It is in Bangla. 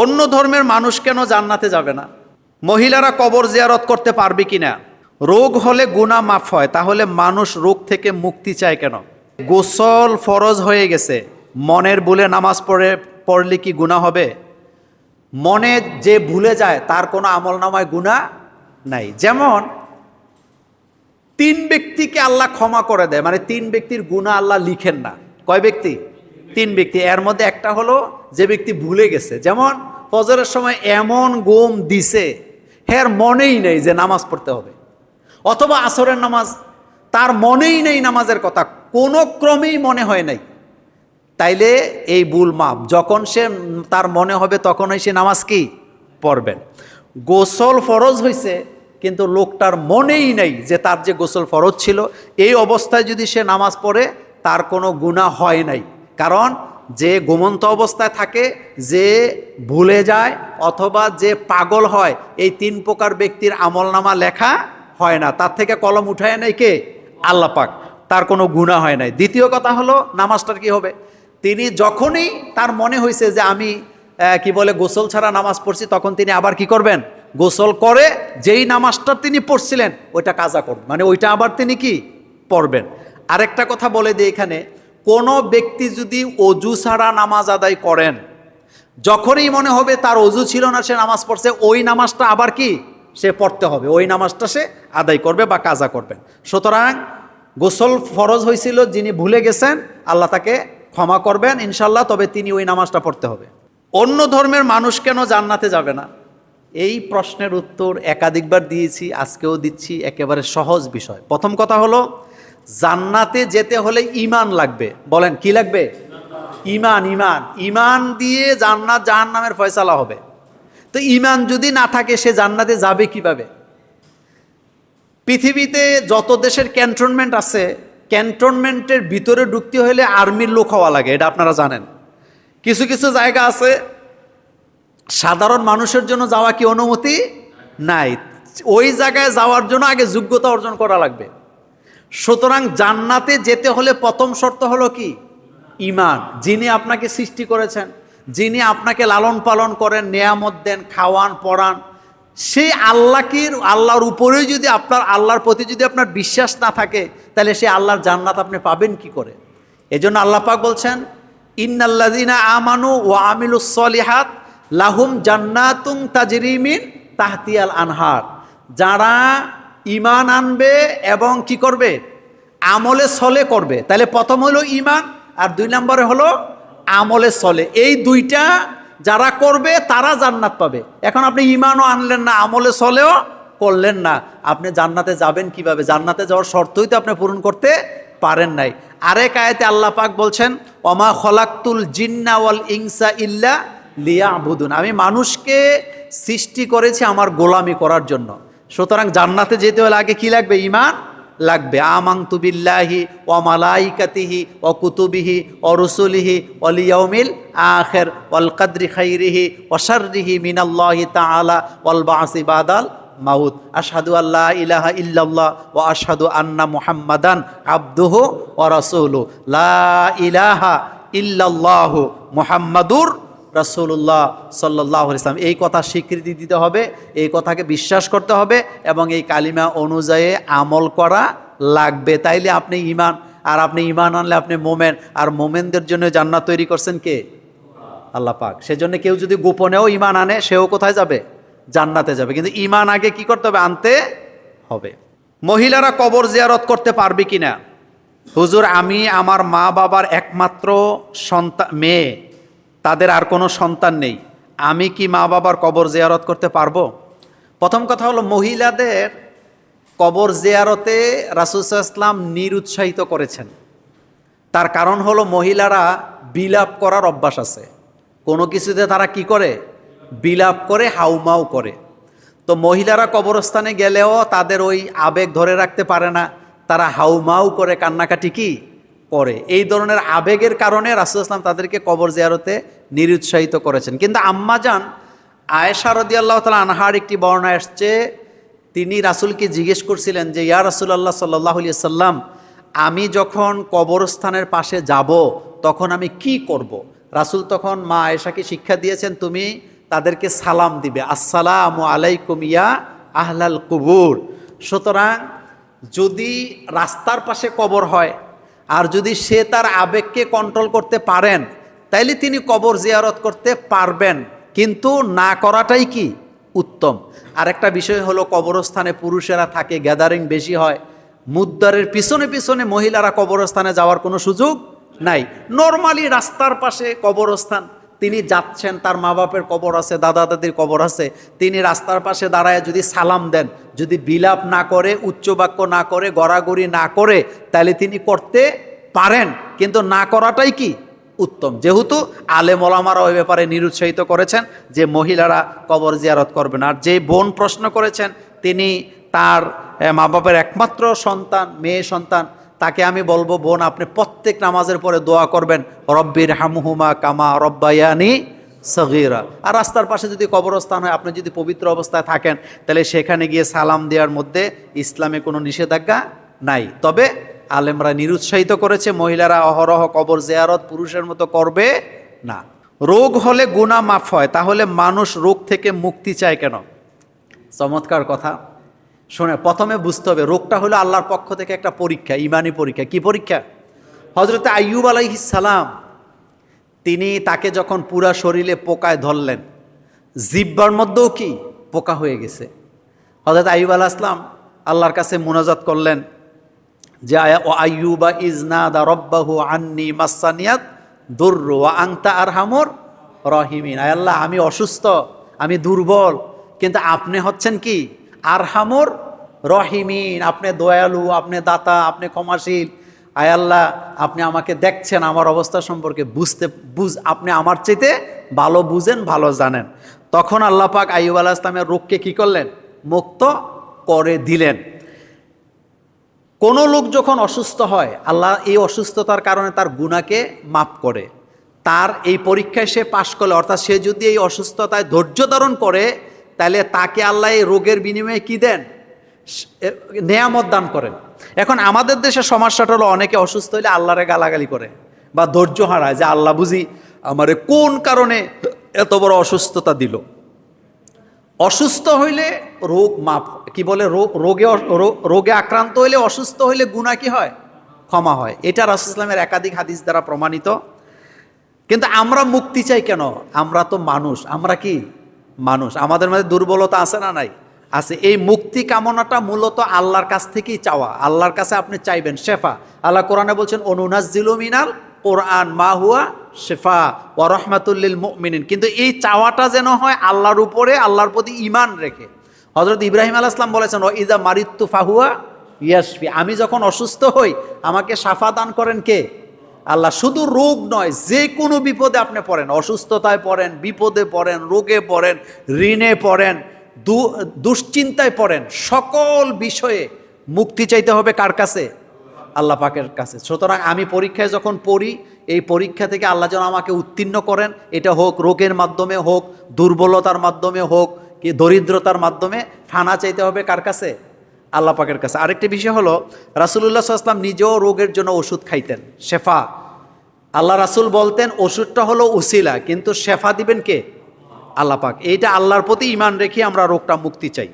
অন্য ধর্মের মানুষ কেন জান্নাতে যাবে না? মহিলারা কবর জিয়ারত করতে পারবে কিনা? রোগ হলে গুণা মাফ হয়, তাহলে মানুষ রোগ থেকে মুক্তি চায় কেন? গোসল ফরজ হয়ে গেছে, মনের ভুলে নামাজ পড়ে, পড়লে কি গুণা হবে? মনে যে ভুলে যায়, তার কোনো আমল নামায় গুণা নাই। যেমন, তিন ব্যক্তিকে আল্লাহ ক্ষমা করে দেয় মানে তিন ব্যক্তির গুণা আল্লাহ লিখেন না। কয় ব্যক্তি? তিন ব্যক্তি, এর মধ্যে একটা হলো যে ব্যক্তি ভুলে গেছে। যেমন ফজরের সময় এমন গোম দিছে হ্যার মনেই নেই যে নামাজ পড়তে হবে। অথবা আসরের নামাজ, তার মনেই নেই নামাজের কথা, কোনো ক্রমেই মনে হয় নাই। তাইলে এই ভুল মাপ যখন সে তার মনে হবে তখনই সে নামাজ কি? পড়বেন। গোসল ফরজ হয়েছে কিন্তু লোকটার মনেই নেই যে তার যে গোসল ফরজ ছিল, এই অবস্থায় যদি সে নামাজ পড়ে, তার কোনো গুণা হয় নাই। কারণ যে গোমন্ত অবস্থায় থাকে, যে ভুলে যায় অথবা যে পাগল হয়, এই তিন প্রকার ব্যক্তির আমলনামা লেখা হয় না। তার থেকে কলম উঠায় নাই কে? আল্লাহ পাক। তার কোনো গুণা হয় নাই। দ্বিতীয় কথা হলো, নামাজটার কি হবে? তিনি যখনই তার মনে হয়েছে যে আমি কি বলে, গোসল ছাড়া নামাজ পড়ছি, তখন তিনি আবার কি করবেন? গোসল করে যেই নামাজটা তিনি পড়ছিলেন, ওইটা কাজা করবেন। মানে ওইটা আবার তিনি কি? পড়বেন। আরেকটা কথা বলে দিই এখানে কোনো ব্যক্তি যদি অজু ছাড়া নামাজ আদায় করেন, যখনই মনে হবে তার অজু ছিল না, সে নামাজ পড়ছে, ওই নামাজটা আবার কি? সে পড়তে হবে, ওই নামাজটা সে আদায় করবে বা কাজা করবেন সুতরাং গোসল ফরজ হয়েছিল, যিনি ভুলে গেছেন, আল্লাহ তাকে ক্ষমা করবেন ইনশাল্লাহ তবে তিনি ওই নামাজটা পড়তে হবে। অন্য ধর্মের মানুষ কেন জান্নাতে যাবে না? এই প্রশ্নের উত্তর একাধিকবার দিয়েছি, আজকেও দিচ্ছি, একেবারে সহজ বিষয়। প্রথম কথা হলো জান্নাতে যেতে হলে ইমান লাগবে। বলেন, কি লাগবে? ইমান ইমান ইমান দিয়ে জান্নাত জাহান নামের ফয়সালা হবে। তো ইমান যদি না থাকে, সে জান্নাতে যাবে কীভাবে? পৃথিবীতে যত দেশের ক্যান্টনমেন্ট আছে, ক্যান্টনমেন্টের ভিতরে ঢুকতে হলে আর্মির লোক হওয়া লাগে, এটা আপনারা জানেন। কিছু কিছু জায়গা আছে, সাধারণ মানুষের জন্য যাওয়া কি অনুমতি? নাই। ওই জায়গায় যাওয়ার জন্য আগে যোগ্যতা অর্জন করা লাগবে। সুতরাং জান্নাতে যেতে হলে প্রথম শর্ত হলো কি? ইমান যিনি আপনাকে সৃষ্টি করেছেন, যিনি আপনাকে লালন পালন করেন, নেয়ামত দেন, খাওয়ান, পড়ান সেই আল্লাহকে, আল্লাহর উপরেই যদি আপনার, আল্লাহর প্রতি যদি আপনার বিশ্বাস না থাকে, তাহলে সেই আল্লাহর জান্নাত আপনি পাবেন কি করে? এজন্য আল্লাহ পাক বলছেন, ইন্নাল্লাযিনা আমানু ওয়া আমিলুস সলিহাত লাহুম জান্নাতুং তাজরিমিন তাহতিয়াল আনহার। যারা ইমান আনবে এবং কি করবে? আমলে সলে করবে। তাহলে প্রথম হলো ইমান আর দুই নম্বরে হলো আমলে সলে। এই দুইটা যারা করবে, তারা জান্নাত পাবে। এখন আপনি ইমানও আনলেন না, আমলে সলেও করলেন না। আপনি জান্নাতে যাবেন কীভাবে? জান্নাতে যাওয়ার শর্তই তো আপনি পূরণ করতে পারেন নাই। আরেক আয়াতে আল্লাহ পাক বলছেন অমা খলাক্তুল জিন্না ওয়াল ইংসা ইল্লা লিয়া আবুদুন আমি মানুষকে সৃষ্টি করেছি আমার গোলামি করার জন্য। সুতরাং জান্নাতে যেতে হলে আগে কি লাগবে? ইমান লাগবে। আমাং তুবিল্লাহি ও মালাইকাতিহি ও কুতুবিহি ও রসুলিহি অলিয়মিল আখের ওয়াল কাদ্রি খাইরিহি ওশারিহি মিনাল্লাহি তাআলা ওয়াল বাসি বাদাল মাউদ আসাদু আল্লাহ ইলাহা ইল্লাল্লাহ ও আসাদু আন্না মুহাম্মাদান আবদুহু ও রাসূলু লা ইলাহা ইল্লাল্লাহু মুহাম্মাদুর রাসূলুল্লাহ সাল্লাহ ইসলাম এই কথা স্বীকৃতি দিতে হবে, এই কথাকে বিশ্বাস করতে হবে এবং এই কালিমা অনুযায়ী আমল করা লাগবে। তাইলে আপনি ইমান আর আপনি ইমান আনলে আপনি মোমেন, আর মোমেনদের জন্য জান্নাত তৈরি করছেন কে? আল্লাহ পাক। সেজন্য কেউ যদি গোপনেও ইমান আনে, সেও কোথায় যাবে? জান্নাতে যাবে। কিন্তু ইমান আগে কি করতে হবে? আনতে হবে। মহিলারা কবর জিয়ারত করতে পারবে কিনা? হুজুর, আমি আমার মা বাবার একমাত্র সন্তান, মেয়ে। তাদের আর কোনো সন্তান নেই। আমি কি মা বাবার কবর জেয়ারত করতে পারব? প্রথম কথা হলো, মহিলাদের কবর জেয়ারতে রাসুসাহ ইসলাম নিরুৎসাহিত করেছেন। তার কারণ হলো, মহিলারা বিলাপ করার অভ্যাস আছে। কোনো কিছুতে তারা কি করে? বিলাপ করে, হাউমাউ করে। তো মহিলারা কবরস্থানে গেলেও তাদের ওই আবেগ ধরে রাখতে পারে না। তারা হাউমাউ করে, কান্নাকাটি কি? করে এই ধরনের আবেগের কারণে রাসুল ইসলাম তাদেরকে কবর জিয়ারতে নিরুৎসাহিত করেছেন। কিন্তু আম্মা যান আয়েশা রদি আল্লাহ তালা আনহার একটি বর্ণনা আসছে তিনি রাসুলকে জিজ্ঞেস করছিলেন যে, ইয়া রাসুলাল্লাহ সাল্লাহ সাল্লাম আমি যখন কবরস্থানের পাশে যাব, তখন আমি কি করব। রাসুল তখন, মা আয়েশাকে শিক্ষা দিয়েছেন, তুমি তাদেরকে সালাম দিবে। আসসালামু আলাইকুম ইয়া আহলাল কুবুর। সুতরাং যদি রাস্তার পাশে কবর হয় আর যদি সে তার আবেগকে কন্ট্রোল করতে পারেন, তাইলে তিনি কবর জিয়ারত করতে পারবেন। কিন্তু না করাটাই কি? উত্তম। আরেকটা বিষয় হলো, কবরস্থানে পুরুষেরা থাকে গ্যাদারিং বেশি হয়। মুদ্দারের পিছনে পিছনে মহিলারা কবরস্থানে যাওয়ার কোনো সুযোগ নাই। নর্মালি রাস্তার পাশে কবরস্থান। তিনি যাচ্ছেন, তার মা বাপের কবর আছে দাদা দাদির কবর আছে। তিনি রাস্তার পাশে দাঁড়ায় যদি সালাম দেন, যদি বিলাপ না করে উচ্চ বাক্য না করে, গড়াগড়ি না করে, তাহলে তিনি করতে পারেন। কিন্তু না করাটাই কি? উত্তম। যেহেতু আলেম ওলামারা ওই ব্যাপারে নিরুৎসাহিত করেছেন যে মহিলারা কবর জিয়ারত করবেন। আর যে বোন প্রশ্ন করেছেন, তিনি তার মা বাপের একমাত্র সন্তান, মেয়ে সন্তান তাকে আমি বলব, বোন, আপনি প্রত্যেক নামাজের পরে দোয়া করবেন রব্বির হামহুমা কামা রব্বায়ানি সগিরা। আর রাস্তার পাশে যদি কবরস্থান হয়, আপনি যদি পবিত্র অবস্থায় থাকেন, তাহলে সেখানে গিয়ে সালাম দেওয়ার মধ্যে ইসলামে কোনো নিষেধাজ্ঞা নাই। তবে আলেমরা নিরুৎসাহিত করেছে, মহিলারা অহরহ কবর জেয়ারত পুরুষের মতো করবে না। রোগ হলে গুণা মাফ হয়, তাহলে মানুষ রোগ থেকে মুক্তি চায় কেন? চমৎকার কথা। শুনে, প্রথমে বুঝতে হবে, রোগটা হলো আল্লাহর পক্ষ থেকে একটা পরীক্ষা, ইমানি পরীক্ষা। কি পরীক্ষা? হজরত আলাইহিস সালাম, তিনি তাকে যখন পুরা শরীরে পোকায় ধরলেন, জিব্বার মধ্যেও কি? পোকা হয়ে গেছে। হজরত আইয়ুব আলাহ ইসলাম আল্লাহর কাছে মোনাজাত করলেন যে ও আইয়ুবা ইজনা দা রব্বাহু আন্নি মাসানিয়াত দুর্র আংতা আর হামর রহিমিন। আয় আল্লাহ, আমি অসুস্থ, আমি দুর্বল, কিন্তু আপনি হচ্ছেন কি? আর হামর রহিমিন। আপনি দয়ালু, আপনি দাতা, আপনি ক্ষমাশীল। আয় আল্লাহ, আপনি আমাকে দেখছেন, আমার অবস্থা সম্পর্কে বুঝতে, বুঝ, আপনি আমার চাইতে ভালো বুঝেন, ভালো জানেন। তখন আল্লাহ পাক আইয়ুব আলাহ ইসলামের রোগকে কী করলেন? মুক্ত করে দিলেন। কোনো লোক যখন অসুস্থ হয়, আল্লাহ এই অসুস্থতার কারণে তার গুণাকে মাপ করে। তার এই পরীক্ষায় সে পাশ করলে, অর্থাৎ সে যদি এই অসুস্থতায় ধৈর্য ধারণ করে তাহলে তাকে আল্লাহ এই রোগের বিনিময়ে কি দেন? নেয়ামত দান করেন। এখন আমাদের দেশে সমস্যাটা হলো অনেকে অসুস্থ হলে আল্লাহরে গালাগালি করে বা ধৈর্য হারায় যে আল্লাহ বুঝি আমারে কোন কারণে এত বড় অসুস্থতা দিল। অসুস্থ হইলে রোগ মাপ কি বলে রোগ, রোগে আক্রান্ত হইলে অসুস্থ হইলে গুণা কি হয়? ক্ষমা হয়। এটা রাসুল ইসলামের একাধিক হাদিস দ্বারা প্রমাণিত। কিন্তু আমরা মুক্তি চাই কেন? আমরা তো মানুষ, আমরা কি? মানুষ। আমাদের মধ্যে দুর্বলতা আছে না নাই? আছে। এই মুক্তি কামনাটা মূলত আল্লাহর কাছ থেকেই চাওয়া। আল্লাহর কাছে আপনি চাইবেন শেফা। আল্লাহ কোরআনে বলছেন অনুনাজিলু মিনাল কোরআন মা হুয়া শেফা ও রহমাতুল্লিল মুমিনিন। কিন্তু এই চাওয়াটা যেন হয় আল্লাহর উপরে, আল্লাহর প্রতি ইমান রেখে। হজরত ইব্রাহিম আলাহ ইসলাম বলেছেন ও ইদা মারিত্তু ফাহুয়া ইয়াসফি আমি যখন অসুস্থ হই, আমাকে সাফা দান করেন কে? আল্লাহ শুধু রোগ নয়, যে কোনো বিপদে আপনি পড়েন। অসুস্থতায় পড়েন, বিপদে পড়েন, রোগে পড়েন, ঋণে পড়েন দুশ্চিন্তায় পড়েন, সকল বিষয়ে মুক্তি চাইতে হবে কার কাছে? আল্লাহ পাকের কাছে। সুতরাং আমি পরীক্ষায় যখন পড়ি, এই পরীক্ষা থেকে আল্লাহ যেন আমাকে উত্তীর্ণ করেন। এটা হোক রোগের মাধ্যমে হোক, দুর্বলতার মাধ্যমে হোক, কি দরিদ্রতার মাধ্যমে, ফানা চাইতে হবে কার কাছে? আল্লাহ পাকের কাছে। আরেকটি বিষয় হলো, রাসুলুল্লাহ সাল্লাম নিজেও রোগের জন্য ওষুধ খাইতেন, শেফা। আল্লাহ রাসুল বলতেন, ওষুধটা হলো উসিলা, কিন্তু শেফা দিবেন কে? আল্লাহ পাক। এইটা আল্লাহর প্রতি ইমান রেখে আমরা রোগটা মুক্তি চাই।